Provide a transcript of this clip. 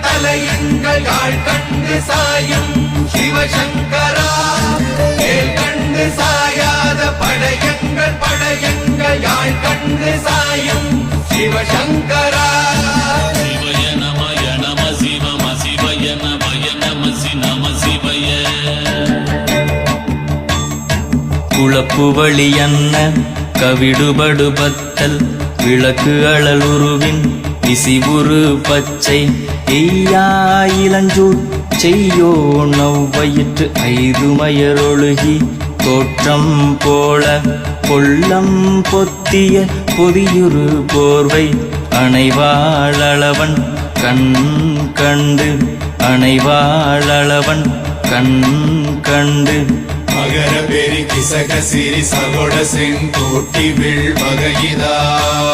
தலையங்கள் யாழ் கண்டு சாயம் சிவசங்கரா. கேள் கண்டு சாயாத படையங்கள் படையங்கள் யாழ் கண்டு சாயம் சிவசங்கரா. சிவய நமய நம சிவம சிவய நமய நம நம சிவய. குழப்பு வழியன்ன கவிடுபடு பத்தல் விளக்கு அழலுருவின் உருவின் இசிவுரு பச்சை எய்யா இளஞ்சூர் செய்யோ நவ்வயிற்று ஐதுமயரொழுகி தோற்றம் போல கொள்ளம் பொத்திய பொதியுரு போர்வை அணைவாளவன் கண் கண்டு அணைவாளவன் கண் கண்டு. மகர பெரி கிசக சிறி சகோட செங்கோட்டி வில் வகையிதாள்